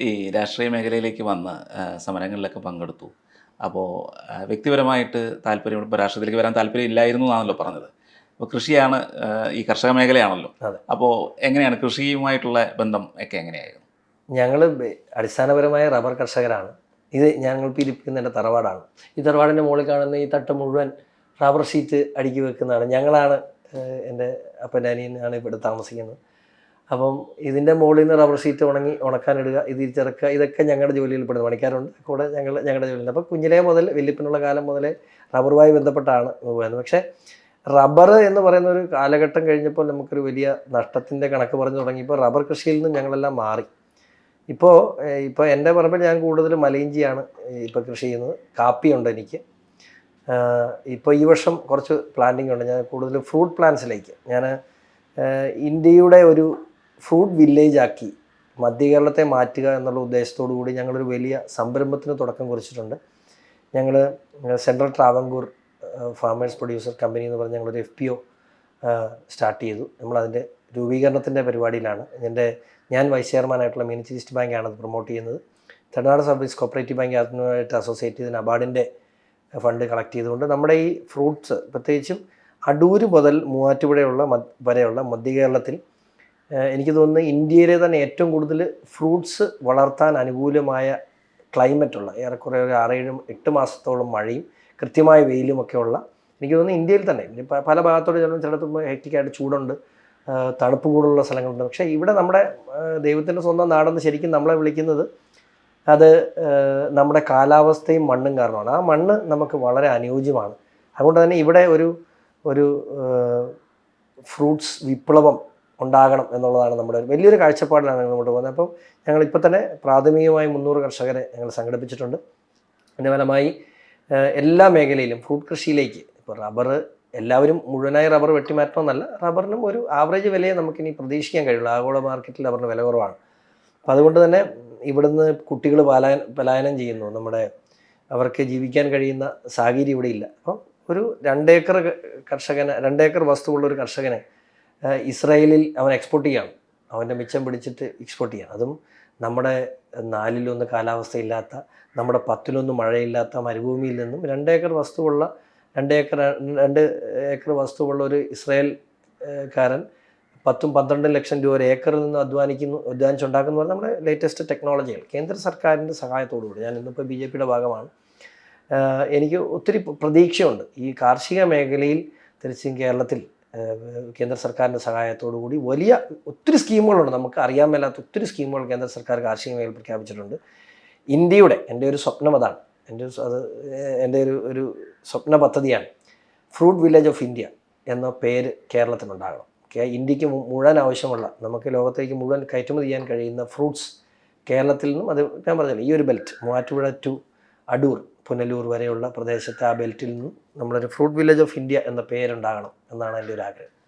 ഈ രാഷ്ട്രീയ മേഖലയിലേക്ക് വന്ന് സമരങ്ങളിലൊക്കെ പങ്കെടുത്തു. അപ്പോൾ വ്യക്തിപരമായിട്ട് താല്പര്യം ഇപ്പോൾ രാഷ്ട്രീയത്തിലേക്ക് വരാൻ താല്പര്യം ഇല്ലായിരുന്നു എന്നാണല്ലോ പറഞ്ഞത്. അപ്പോൾ കൃഷിയാണ് ഈ കർഷക മേഖലയാണല്ലോ. അതെ. അപ്പോൾ എങ്ങനെയാണ് കൃഷിയുമായിട്ടുള്ള ബന്ധം ഒക്കെ എങ്ങനെയായിരുന്നു? ഞങ്ങൾ അടിസ്ഥാനപരമായ റബ്ബർ കർഷകരാണ്. ഇത് ഞങ്ങൾ പിരിപ്പിക്കുന്ന എന്റെ തറവാടാണ്. ഈ തറവാടിന്റെ മുകളിൽ കാണുന്ന ഈ തട്ട് മുഴുവൻ റബ്ബർ ഷീറ്റ് അടുക്കി വെക്കുന്നതാണ്. ഞങ്ങളാണ് എന്റെ അപ്പന്റെ അനിയനാണ് ഇവിടെ താമസിക്കുന്നത്. അപ്പം ഇതിന്റെ മുകളിൽ നിന്ന് റബ്ബർ ഷീറ്റ് ഉണങ്ങി ഉണക്കാനിടുക ഇത് തിരിച്ചിറക്കുക ഇതൊക്കെ ഞങ്ങളുടെ ജോലിയിൽ പെടുന്നു. പണിക്കാരുണ്ട് കൂടെ ഞങ്ങൾ ഞങ്ങളുടെ ജോലിയിൽ അപ്പോൾ കുഞ്ഞിലേ മുതൽ വെല്ലുപ്പിനുള്ള കാലം മുതലേ റബ്ബറുമായി ബന്ധപ്പെട്ടാണ് പോകുന്നത് പക്ഷേ റബ്ബർ എന്ന് പറയുന്ന ഒരു കാലഘട്ടം കഴിഞ്ഞപ്പോൾ നമുക്കൊരു വലിയ നഷ്ടത്തിന്റെ കണക്ക് പറഞ്ഞു തുടങ്ങിയപ്പോൾ റബ്ബർ കൃഷിയിൽ നിന്ന് ഞങ്ങളെല്ലാം മാറി. ഇപ്പോൾ ഇപ്പോൾ എന്റെ പറമ്പിൽ ഞാൻ കൂടുതൽ മലയിഞ്ചിയാണ് ഇപ്പോൾ കൃഷി ചെയ്യുന്നത്. കാപ്പിയുണ്ട് എനിക്ക്. ഇപ്പോൾ ഈ വർഷം കുറച്ച് പ്ലാന്റിംഗ് ഉണ്ട്. ഞാൻ കൂടുതൽ ഫ്രൂട്ട് പ്ലാന്റ്സിലേക്ക് ഞാൻ ഇന്ത്യയുടെ ഒരു ഫ്രൂട്ട് വില്ലേജ് ആക്കി മധ്യ കേരളത്തെ മാറ്റുക എന്നുള്ള ഉദ്ദേശത്തോടു കൂടി ഞങ്ങളൊരു വലിയ സംരംഭത്തിന് തുടക്കം കുറിച്ചിട്ടുണ്ട്. ഞങ്ങൾ central Travancore farmers producer company എന്ന് പറഞ്ഞ് ഞങ്ങളൊരു എഫ് പി ഒ സ്റ്റാർട്ട് ചെയ്തു. നമ്മളതിന്റെ രൂപീകരണത്തിന്റെ പരിപാടിയിലാണ്. എന്റെ ഞാൻ വൈസ് ചെയർമാനായിട്ടുള്ള മീനച്ചി ഈസ്റ്റ് ബാങ്കാണ് അത് പ്രൊമോട്ട് ചെയ്യുന്നത്. തമിഴ്നാട് സർവീസ് കോപ്പറേറ്റീവ് ബാങ്ക് അതിനുമായിട്ട് അസോസിയേറ്റ് ചെയ്ത് നബാർഡിന്റെ ഫണ്ട് കളക്ട് ചെയ്തുകൊണ്ട് നമ്മുടെ ഈ ഫ്രൂട്ട്സ് പ്രത്യേകിച്ചും അടൂര് മുതൽ മൂവാറ്റുപുഴയുള്ള വരെയുള്ള മധ്യ കേരളത്തിൽ എനിക്ക് തോന്നുന്നു ഇന്ത്യയിലെ തന്നെ ഏറ്റവും കൂടുതൽ ഫ്രൂട്ട്സ് വളർത്താൻ അനുകൂലമായ ക്ലൈമറ്റുള്ള ഏറെക്കുറെ ഒരു ആറേഴും എട്ട് മാസത്തോളം മഴയും കൃത്യമായ വെയിലും ഒക്കെ ഉള്ള എനിക്ക് തോന്നുന്നു ഇന്ത്യയിൽ തന്നെ. പല ഭാഗത്തോട് ചിലപ്പോൾ ചിലപ്പോൾ ഹെക്റ്റിക്കായിട്ട് ചൂടുണ്ട്. തണുപ്പ് കൂടുതലുള്ള സ്ഥലങ്ങളുണ്ട്. പക്ഷേ ഇവിടെ നമ്മുടെ ദൈവത്തിന്റെ സ്വന്തം നാടെന്ന് ശരിക്കും നമ്മളെ വിളിക്കുന്നത് അത് നമ്മുടെ കാലാവസ്ഥയും മണ്ണും കാരണമാണ്. ആ മണ്ണ് നമുക്ക് വളരെ അനുയോജ്യമാണ്. അതുകൊണ്ട് തന്നെ ഇവിടെ ഒരു ഒരു ഫ്രൂട്ട്സ് വിപ്ലവം ഉണ്ടാകണം എന്നുള്ളതാണ് നമ്മുടെ വലിയൊരു കാഴ്ചപ്പാടിലാണ് ഞങ്ങൾ മുന്നോട്ട് പോകുന്നത്. അപ്പം ഞങ്ങൾ ഇപ്പോൾ തന്നെ പ്രാഥമികമായി മുന്നൂറ് കർഷകരെ ഞങ്ങൾ സംഘടിപ്പിച്ചിട്ടുണ്ട്. അതിന്റെ ഫലമായി എല്ലാ മേഖലയിലും ഫ്രൂട്ട് കൃഷിയിലേക്ക് ഇപ്പോൾ റബ്ബർ എല്ലാവരും മുഴുവനായി റബ്ബർ വെട്ടിമാറ്റണമെന്നല്ല റബ്ബറിനും ഒരു ആവറേജ് വിലയെ നമുക്കിനി പ്രതീക്ഷിക്കാൻ കഴിയുള്ളൂ. ആഗോള മാർക്കറ്റിൽ റബ്ബറിന് വില കുറവാണ്. അപ്പോൾ അതുകൊണ്ട് തന്നെ ഇവിടുന്ന് കുട്ടികൾ പലായന പലായനം ചെയ്യുന്നു. നമ്മുടെ അവർക്ക് ജീവിക്കാൻ കഴിയുന്ന സാഹചര്യം ഇവിടെ ഇല്ല. അപ്പം ഒരു രണ്ടേക്കർ കർഷകന് രണ്ടേക്കർ വസ്തുവുള്ള ഒരു കർഷകനെ ഇസ്രായേലിൽ അവൻ എക്സ്പോർട്ട് ചെയ്യണം. അവന്റെ മിച്ചം പിടിച്ചിട്ട് എക്സ്പോർട്ട് ചെയ്യണം. അതും നമ്മുടെ നാലിലൊന്ന് കാലാവസ്ഥയില്ലാത്ത നമ്മുടെ പത്തിലൊന്ന് മഴയില്ലാത്ത മരുഭൂമിയിൽ നിന്നും രണ്ടേക്കർ വസ്തുവുള്ള രണ്ട് ഏക്കർ രണ്ട് ഏക്കർ വസ്തുവുള്ള ഒരു ഇസ്രായേൽക്കാരൻ പത്തും പന്ത്രണ്ടും ലക്ഷം രൂപ ഒരു ഏക്കറിൽ നിന്ന് അധ്വാനിക്കുന്നു അധ്വാനിച്ചുണ്ടാക്കുന്ന പറഞ്ഞാൽ നമ്മുടെ ലേറ്റസ്റ്റ് ടെക്നോളജികൾ കേന്ദ്ര സർക്കാരിന്റെ സഹായത്തോടു കൂടി ഞാൻ ഇന്നിപ്പോൾ ബി ജെ പിയുടെ ഭാഗമാണ്. എനിക്ക് ഒത്തിരി പ്രതീക്ഷയുണ്ട്. ഈ കാർഷിക മേഖലയിൽ തിരിച്ചും കേരളത്തിൽ കേന്ദ്ര സർക്കാരിന്റെ സഹായത്തോടു കൂടി വലിയ ഒത്തിരി സ്കീമുകളുണ്ട്. നമുക്ക് അറിയാൻ മേലാത്ത ഒത്തിരി സ്കീമുകൾ കേന്ദ്ര സർക്കാർ കാർഷിക മേഖല പ്രഖ്യാപിച്ചിട്ടുണ്ട്. ഇന്ത്യയുടെ എന്റെ ഒരു സ്വപ്നം അതാണ്. എന്റെ ഒരു അത് എന്റെ ഒരു ഒരു സ്വപ്ന പദ്ധതിയാണ് ഫ്രൂട്ട് വില്ലേജ് ഓഫ് ഇന്ത്യ എന്ന പേര് കേരളത്തിനുണ്ടാകണം. ഇന്ത്യയ്ക്ക് മുഴുവൻ ആവശ്യമുള്ള നമുക്ക് ലോകത്തേക്ക് മുഴുവൻ കയറ്റുമതി ചെയ്യാൻ കഴിയുന്ന ഫ്രൂട്ട്സ് കേരളത്തിൽ നിന്നും അത് ഞാൻ പറഞ്ഞില്ല ഈ ഒരു ബെൽറ്റ് മൂവാറ്റുപുഴ ടു അടൂർ പുനലൂർ വരെയുള്ള പ്രദേശത്തെ ആ ബെൽറ്റിൽ നിന്നും നമ്മളൊരു ഫ്രൂട്ട് വില്ലേജ് ഓഫ് ഇന്ത്യ എന്ന പേരുണ്ടാകണം എന്നാണ് എന്റെ ഒരു ആഗ്രഹം